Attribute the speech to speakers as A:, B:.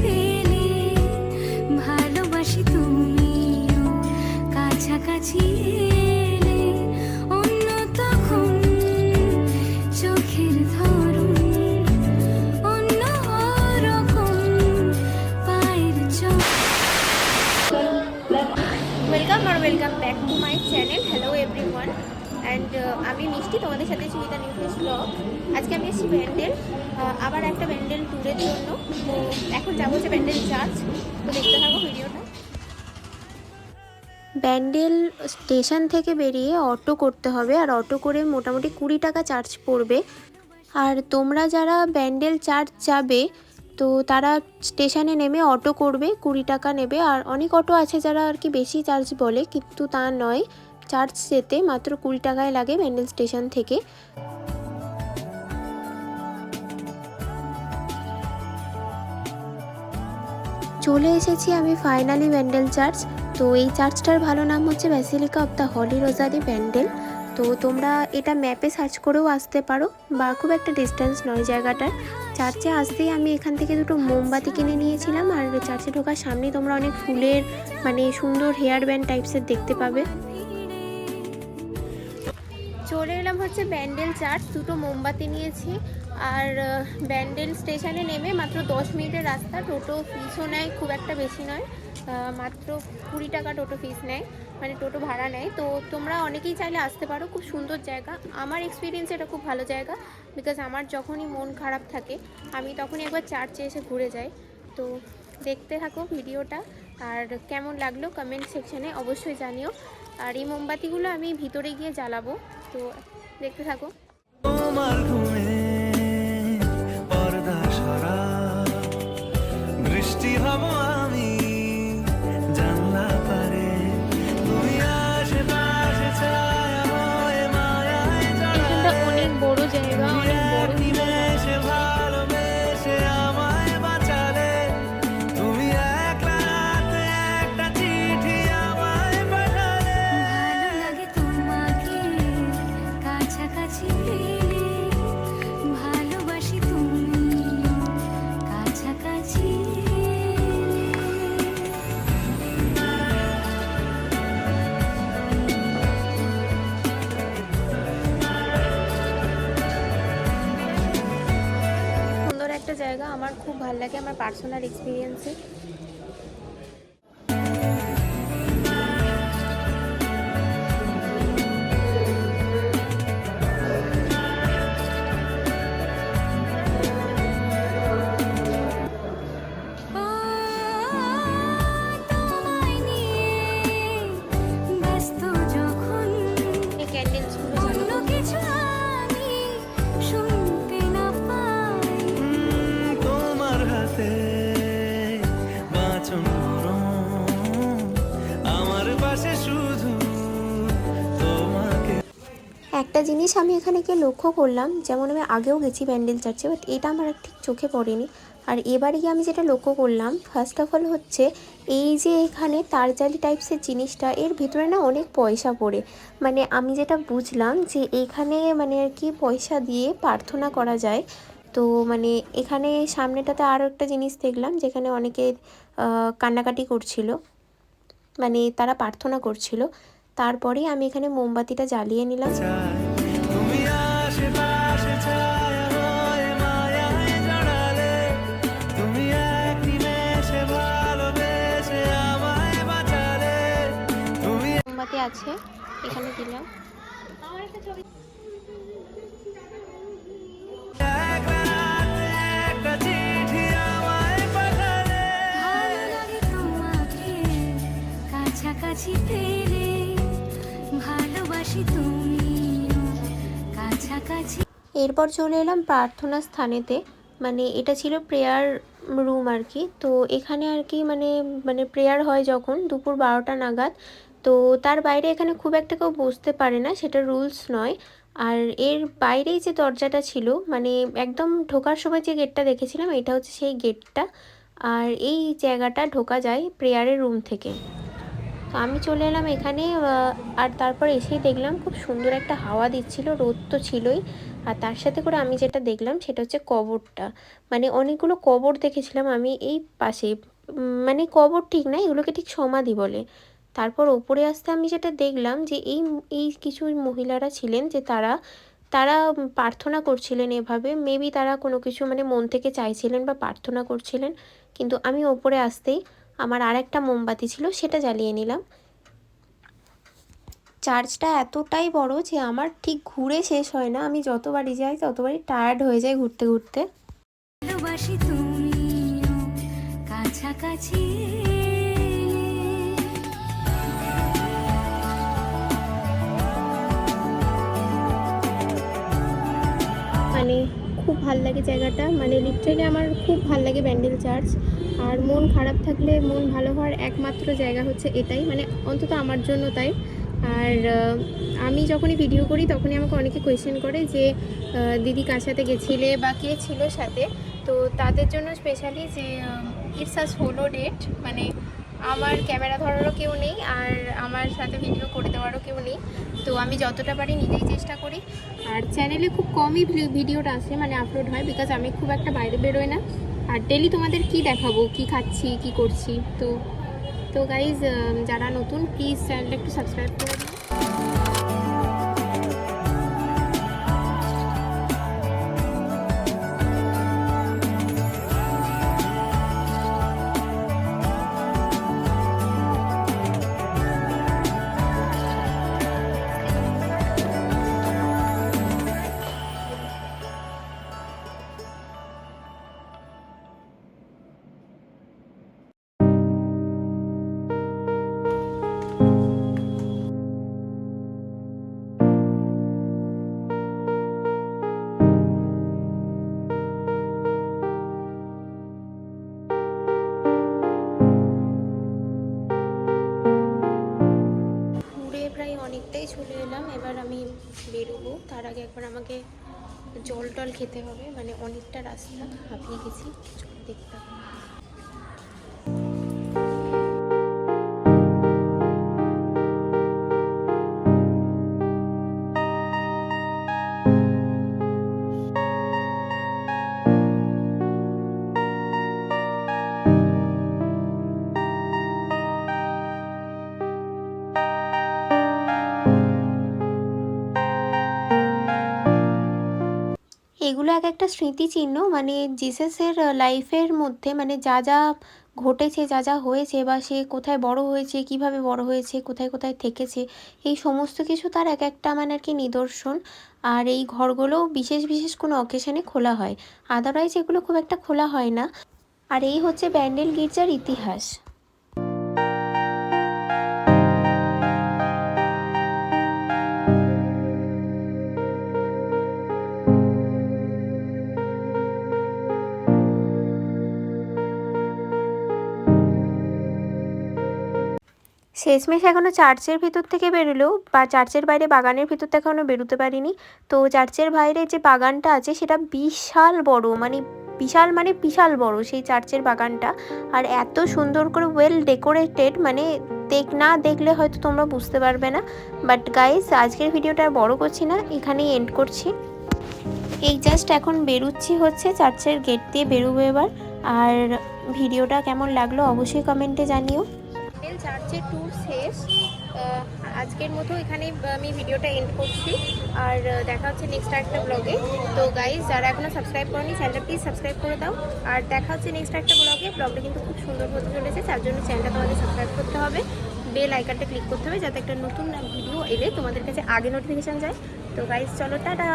A: পেলে ভালোবাসি তুমিও। কাছাকাছি এলে অন্য তখন চোখের ধরুন অন্য রকম পায়ের চোখ।
B: Welcome R welcome back to my hello everyone and আমি মিষ্টি তোমাদের সাথে সুবিধা নিউজ ব্লগ আজকে আমি এসেছি ব্যান্ডেল আবার একটা ব্যান্ডেল ট্যুরের জন্য। তো এখন যাব হচ্ছে ব্যান্ডেল চার্চ তো দেখতে থাকো ভিডিওটা। ব্যান্ডেল স্টেশন থেকে বেরিয়ে অটো করতে হবে, আর অটো করে মোটামুটি কুড়ি টাকা চার্জ পড়বে। আর তোমরা যারা ব্যান্ডেল চার্চ যাবে, তো তারা স্টেশনে নেমে অটো করবে, কুড়ি টাকা নেবে। আর অনেক অটো আছে যারা আর কি বেশি চার্জ বলে, কিন্তু তা নয়। চার্জ যেতে মাত্র কুড়ি টাকায় লাগে ব্যান্ডেল স্টেশন থেকে। চলে এসেছি আমি ফাইনালি ব্যান্ডেল চার্চ তো এই চার্চটার ভালো নাম হচ্ছে Basilica of the Holy Rosary Bandel তো তোমরা এটা ম্যাপে সার্চ করেও আসতে পারো, বা খুব একটা ডিস্টেন্স নয় জায়গাটার। চার্চে আসতেই আমি এখান থেকে দুটো মোমবাতি কিনে নিয়েছিলাম, আর চার্চে ঢোকার সামনেই তোমরা অনেক ফুলের মানে সুন্দর হেয়ার ব্যান্ড টাইপসের দেখতে পাবে। চলে এলাম হচ্ছে ব্যান্ডেল চার্চ। দুটো মোমবাতি নিয়েছি। আর ব্যান্ডেল স্টেশনে নেমে মাত্র দশ মিনিটের রাস্তা। টোটো ফিসও নেয়, খুব একটা বেশি নয়। মাত্র কুড়ি টাকা টোটো ফিস নেয়। মানে টোটো ভাড়া নেয়। তো তোমরা অনেকেই চাইলে আসতে পারো। খুব সুন্দর জায়গা। আমার এক্সপিরিয়েন্স এটা খুব ভালো জায়গা। বিকজ আমার যখনই মন খারাপ থাকে, আমি তখনই একবার চার্চে এসে ঘুরে যাই। তো দেখতে থাকো ভিডিওটা। আর কেমন লাগল কমেন্ট সেকশানে অবশ্যই জানিও। আর এই মোমবাতিগুলো আমি ভিতরে গিয়ে জ্বালাবো। তো দেখতে থাকো। খুব ভালো লাগে আমার পার্সোনাল এক্সপিরিয়েন্সে জিনিস আমি এখানে গিয়ে লক্ষ্য করলাম, যেমন আমি আগেও গেছি ব্যান্ডেল চার্চে বাট এটা আমার ঠিক চোখে পড়েনি। আর এবারে গিয়ে আমি যেটা লক্ষ্য করলাম ফার্স্ট অফ অল হচ্ছে এই যে এখানে তারজালি টাইপসের জিনিসটা, এর ভিতরে না অনেক পয়সা পড়ে। মানে আমি যেটা বুঝলাম যে এখানে মানে আর কি পয়সা দিয়ে প্রার্থনা করা যায়। তো মানে এখানে সামনেটাতে আরও একটা জিনিস দেখলাম, যেখানে অনেকে কান্নাকাটি করছিল। মানে তারা প্রার্থনা করছিল। তারপরে আমি এখানে মোমবাতিটা জ্বালিয়ে নিলাম। আছে, এখানে দিলাম।
A: ভালোবাসি কাছাকাছি
B: এরপর চলে এলাম প্রার্থনা স্থানেতে। মানে এটা ছিল প্রেয়ার রুম আর কি। তো এখানে আর কি মানে মানে প্রেয়ার হয় যখন দুপুর বারোটা নাগাদ। তো তার বাইরে এখানে খুব একটা কেউ বসতে পারে না, সেটা রুলস নয়। আর এর বাইরেই যে দরজাটা ছিল মানে একদম ঢোকার সময় যে গেটটা দেখেছিলাম, এটা হচ্ছে সেই গেটটা। আর এই জায়গাটা ঢোকা যায় প্রেয়ারের রুম থেকে। তো আমি চলে এলাম এখানে আর তারপর এসেই দেখলাম খুব সুন্দর একটা হাওয়া দিচ্ছিল, রোদ তো ছিলই। আর তার সাথে করে আমি যেটা দেখলাম, সেটা হচ্ছে কবরটা। মানে অনেকগুলো কবর দেখেছিলাম আমি এই পাশে। মানে কবর ঠিক না, এগুলোকে ঠিক সমাধি বলে। তারপর ওপরে আসতে আমি যেটা দেখলাম যে এই এই কিছু মহিলারা ছিলেন যে তারা তারা প্রার্থনা করছিলেন এভাবে। মেবি তারা কোনো কিছু মানে মন থেকে চাইছিলেন বা প্রার্থনা করছিলেন। কিন্তু আমি ওপরে আসতেই আমার আর একটা মোমবাতি ছিল, সেটা জ্বালিয়ে নিলাম। চার্চটা এতটাই বড় যে আমার ঠিক ঘুরে শেষ হয় না। আমি যতবারই যাই ততবারই টায়ার্ড হয়ে যাই ঘুরতে ঘুরতে।
A: ভালোবাসি তুমিও, কাছাকাছি
B: মানে খুব ভালো লাগে জায়গাটা। মানে লিটারেলি আমার খুব ভালো লাগে ব্যান্ডেল চার্চ। আর মন খারাপ থাকলে মন ভালো হওয়ার একমাত্র জায়গা হচ্ছে এটাই। মানে অন্তত আমার জন্য তাই। আর আমি যখনই ভিডিও করি তখনই আমাকে অনেকে কোয়েশ্চেন করে যে দিদি কার সাথে গেছিলে বা কে ছিল সাথে? তো তাদের জন্য স্পেশালি যে ইটস আ সোলো ডেট মানে আমার ক্যামেরা ধরারও কেউ নেই আর আমার সাথে ভিডিও করে দেওয়ারও কেউ নেই। তো আমি যতটা পারি নিজেই চেষ্টা করি। আর চ্যানেলে খুব কমই ভিডিওটা আসে মানে আপলোড হয় বিকজ আমি খুব একটা বাইরে বেরোই না। আর ডেলি তোমাদের কি দেখাবো? কি খাচ্ছি? কি করছি? তো তো গাইজ যারা নতুন প্লিজ চ্যানেলটা একটু সাবস্ক্রাইব করে দিন আগে একবার আমাকে জল টল খেতে হবে। মানে অনেকটা রাস্তা হাঁপিয়ে গেছি। দেখতে হবে। এক একটা স্মৃতিচিহ্ন মানে জিসাসের লাইফের মধ্যে মানে যা যা ঘটেছে, যা যা হয়েছে বা সে কোথায় বড় হয়েছে, কীভাবে বড় হয়েছে, কোথায় কোথায় থেকেছে, এই সমস্ত কিছু তার এক একটা মানে আর কি নিদর্শন। আর এই ঘরগুলো বিশেষ বিশেষ কোনো অকেশনে খোলা হয়। আদারওয়াইজ এগুলো খুব একটা খোলা হয় না। আর এই হচ্ছে ব্যান্ডেল গির্জার ইতিহাস। শেষমেশ এখনও চার্চের ভিতর থেকে বেরোলেও বা চার্চের বাইরে বাগানের ভিতর থেকে এখনও বেরোতে পারিনি। তো চার্চের বাইরে যে বাগানটা আছে সেটা বিশাল বড় মানে বিশাল মানে বিশাল বড় সেই চার্চের বাগানটা। আর এত সুন্দর করে ওয়েল ডেকোরেটেড মানে দেখ না দেখলে হয়তো তোমরা বুঝতে পারবে না। বাট গাইস আজকের ভিডিওটা আর বড় করছি না, এখানেই এন্ড করছি। এই জাস্ট এখন বেরুচ্ছি হচ্ছে চার্চের গেট দিয়ে বেরোবো এবার। আর ভিডিওটা কেমন লাগল অবশ্যই কমেন্টে জানিও। চার্চের ট্যুর শেষ। আজকের মতো এখানে আমি ভিডিওটা এন্ড করছি। আর দেখা হচ্ছে নেক্সট একটা ব্লগে তো গাইজ যারা এখনও সাবস্ক্রাইব করেনি চ্যানেলটা প্লিজ সাবস্ক্রাইব করে দাও। আর দেখা হচ্ছে নেক্সট একটা ব্লগে ব্লগটা কিন্তু খুব সুন্দর হতে চলেছে তার জন্য চ্যানেলটা তোমাদের সাবস্ক্রাইব করতে হবে। বেল আইকনটা ক্লিক করতে হবে, যাতে একটা নতুন ভিডিও এলে তোমাদের কাছে আগে নোটিফিকেশান যায়। তো গাইজ চলো, টাটা!